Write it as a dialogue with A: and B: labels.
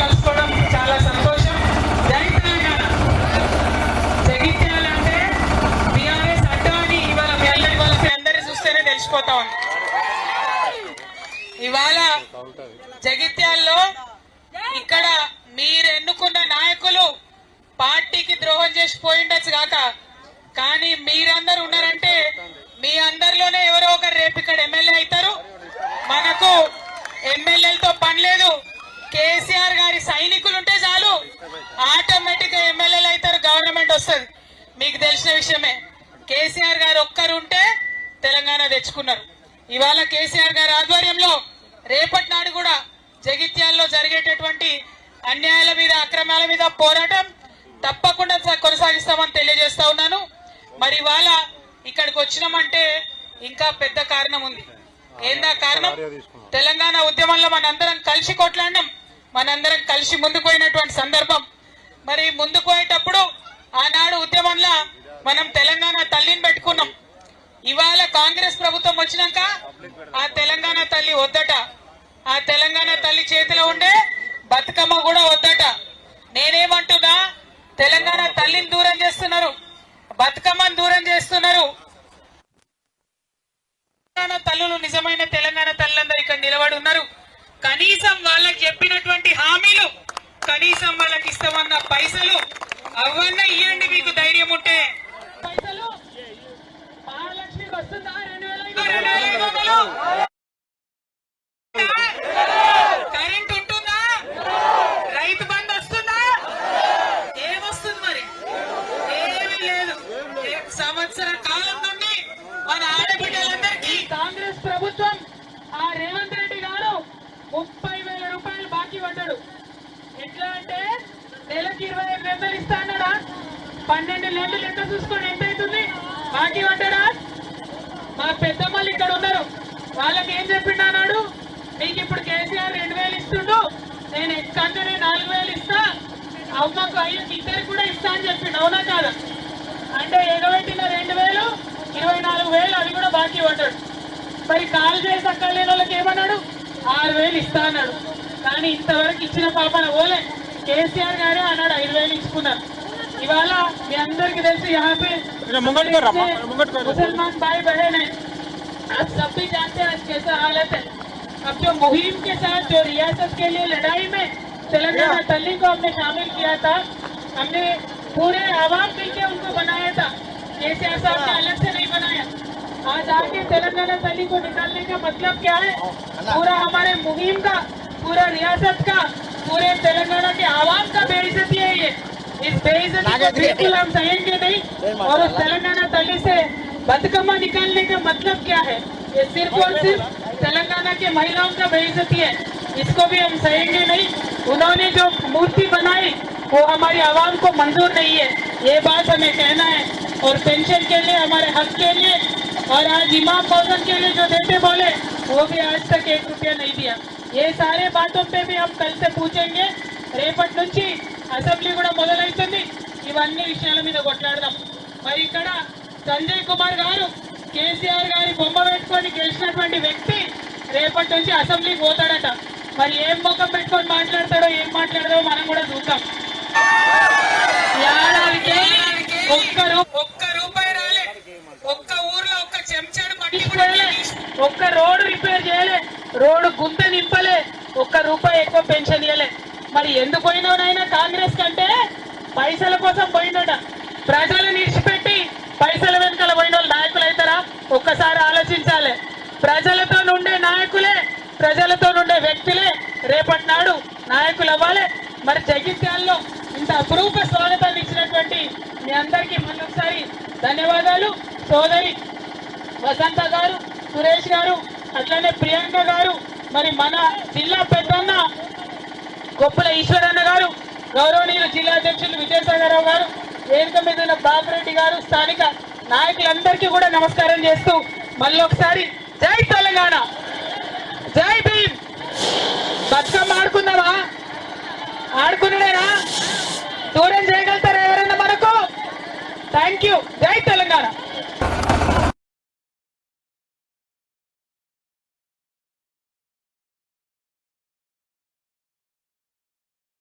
A: కలుసుకోవడం చాలా సంతోషం. జై తెలంగాణ. జగిత్యాలంటే బీఆర్ఎస్ అడ్డా అని ఇవాళ మీ అందరి వాళ్ళ మీ చూస్తేనే తెలిసిపోతా ఉంది. ఇవాళ జగిత్యాల్లో ఇక్కడ మీరు ఎన్నుకున్న నాయకులు పార్టీకి ద్రోహం చేసి పోయిండొచ్చు కాక. కానీ మీరందరూ ఉన్నారంటే మీ అందరిలోనే ఎవరో ఒకరు రేపు ఇక్కడ ఎమ్మెల్యే అవుతారు. మనకు ఎమ్మెల్యేలతో పని లేదు. కేసీఆర్ సైనికులు ఉంటే చాలు. ఆటోమేటిక్గా ఎమ్మెల్యేలు అవుతారు గవర్నమెంట్ వస్తుంది. మీకు తెలిసిన విషయమే. కేసీఆర్ గారు ఒక్కరు ఉంటే తెలంగాణ తెచ్చుకున్నారు. ఇవాళ కేసీఆర్ గారి ఆధ్వర్యంలో రేపటి నాడు కూడా జగిత్యాల్లో జరిగేటటువంటి అన్యాయాల మీద అక్రమాల మీద పోరాటం తప్పకుండా కొనసాగిస్తామని తెలియజేస్తా ఉన్నాను. మరి ఇవాళ ఇక్కడికి వచ్చినామంటే ఇంకా పెద్ద కారణం ఉంది. ఏందా కారణం? తెలంగాణ ఉద్యమంలో మనందరం కలిసి కొట్లాడినాం. మనందరం కలిసి ముందుకు పోయినటువంటి సందర్భం. మరి ముందుకు పోయేటప్పుడు ఆనాడు ఉద్యమంలో మనం తెలంగాణ తల్లిని పెట్టుకున్నాం. ఇవాళ కాంగ్రెస్ ప్రభుత్వం వచ్చినాక ఆ తెలంగాణ తల్లి వద్దట. ఆ తెలంగాణ తల్లి చేతిలో ఉండే బతుకమ్మ కూడా వద్దట. నేనేమంటున్నా తెలంగాణ తల్లిని దూరం చేస్తున్నారు. బతుకమ్మను దూరం చేస్తున్నారు. తెలంగాణ తల్లులు నిజమైన తెలంగాణ తల్లులందరూ ఇక్కడ నిలబడి ఉన్నారు. కనీసం వాళ్ళకి చెప్పినటువంటి హామీలు కనీసం వాళ్ళకి ఇస్తామన్న పైసలు అవన్నీ ఇవ్వండి మీకు ధైర్యం ఉంటే పైసలు మహాలక్ష్మికి వస్తుందా రెండు వేల ఐదు- రెండు వేల ఐదు వందలు? కరెంట్ ఉంటుందా రైతు బంధు వస్తుందా ఏమొస్తుంది మరి ఏమీ లేదు ఏ సంవత్సర కాలం నుండి మన ఆడబిడ్డలందరికీ కాంగ్రెస్ ప్రభుత్వం ఆ రేవంత్ రెడ్డి గారు ముప్పై వేల రూపాయలు బాకీ పడ్డాడు ఎట్లా అంటే నెలకి ఇరవై ఐదు వందలు ఇస్తా అన్నాడా పన్నెండు నెలలు లెక్క చూసుకొని ఎంత అవుతుంది? బాకీ పడ్డాడా మా పెద్దమ్మలు ఇక్కడ ఉన్నారు. వాళ్ళకి ఏం చెప్పిండు అన్నాడు? మీకు ఇప్పుడు కేసీఆర్ రెండు వేలు ఇస్తుండు. నేను ఎక్కంటేనే నాలుగు వేలు ఇస్తా. అమ్మకు అయ్యకి ఇద్దరికి కూడా ఇస్తా అని చెప్పిండు. అవునా కాదా? అంటే ఎగబెట్టిన రెండు వేలు ఇరవై నాలుగు వేలు అవి కూడా బాకీ పడ్డాడు. మరి కాల్ చేసి అక్కడ లేని వాళ్ళకి ఏమన్నాడు? ఆరు వేలు ఇస్తా అన్నాడు. కానీ ఇంతవరకు ఇచ్చిన పాపన పోలే కేసీఆర్ గారే అన్నాడు ఐదు వేలు ఇచ్చుకున్నారు ఇవాళ మీ అందరికి తెలిసి यहाँ पे मुसलमान भाई बहन है आप सब भी जानते हैं आज कैसा हालत है अब जो मुहिम के साथ जो रियासत के लिए लड़ाई में तेलंगाना तल्ली को हमने शामिल किया था हमने पूरे आवाम मिलके उनको बनाया था केसीआर साहब ने अलग से नहीं बनाया आज आके तेलंगाना तल्ली को निकालने का मतलब क्या है पूरा हमारे मुहिम का पूरा रियासत का पूरे तेलंगाना के आवाम का बेइज्जती है ये। इस बेइज्जती को बिल्कुल हम सहेंगे नहीं। और उस तेलंगाना तल्ली से बदकमा निकालने का मतलब क्या है? ये सिर्फ़ और सिर्फ़ तेलंगाना के महिलाओं का बेइज्जती है। इसको भी हम सहेंगे नहीं। उन्होंने जो मूर्ति बनाई वो हमारी आवाम को मंजूर नहीं है। ये बात हमें कहना है। और पेंशन के लिए हमारे हक के लिए और आज इमाम भोजन के लिए जो देते बोले वो भी आज तक एक रुपया नहीं दिया। ఏ సారే బాటో పే కలిసే కలిసి పూజండి రేపటి నుంచి అసెంబ్లీ కూడా మొదలవుతుంది. ఇవన్నీ విషయాల మీద కొట్లాడదాం. మరి ఇక్కడ సంజయ్ కుమార్ గారు కేసీఆర్ గారి బొమ్మ పెట్టుకొని గెలిచినటువంటి వ్యక్తి రేపటి నుంచి అసెంబ్లీకి పోతాడట. మరి ఏం ముఖం పెట్టుకొని మాట్లాడతాడో ఏం మాట్లాడదో మనం కూడా చూద్దాం. ఒక్క రూపాయి ఒక్క ఊర్లో ఒక్క కూడా ఒక్క రోడ్డు రిపేర్ చేయలే. రోడ్డు గుంత నింపలే. ఒక్క రూపాయి ఎక్కువ పెన్షన్ ఇవ్వలే మరి ఎందుకు పోయినోనైనా కాంగ్రెస్ కంటే పైసల కోసం పోయినోట ప్రజలు నిడిచిపెట్టి పైసల వెనకాల పోయిన వాళ్ళు నాయకులు అవుతారా ఒక్కసారి ఆలోచించాలి. ప్రజలతో నుండే నాయకులే ప్రజలతో నుండే వ్యక్తులే రేపటి నాడు నాయకులు అవ్వాలి మరి జగిత్యాల్లో ఇంత అపురూప స్వాగతాన్ని ఇచ్చినటువంటి మీ అందరికీ మళ్ళొకసారి ధన్యవాదాలు. సోదరి వసంత గారు సురేష్ గారు అట్లనే ప్రియాంక గారు మరి మన జిల్లా పెద్దన్న గొప్పల ఈశ్వరన్న గారు గౌరవనీయులు జిల్లా అధ్యక్షులు విజయసాగరరావు గారు వేదిక మీద ఉన్న బాపిరెడ్డి గారు స్థానిక నాయకులందరికీ కూడా నమస్కారం చేస్తూ మళ్ళీ ఒకసారి జై తెలంగాణ! జై భీమ్! బతుకమ్మ ఆడుకుందామా? ఆడుకున్నాడేనా? దూరం చేయగలుగుతారా ఎవరన్నా మనకు? Thank you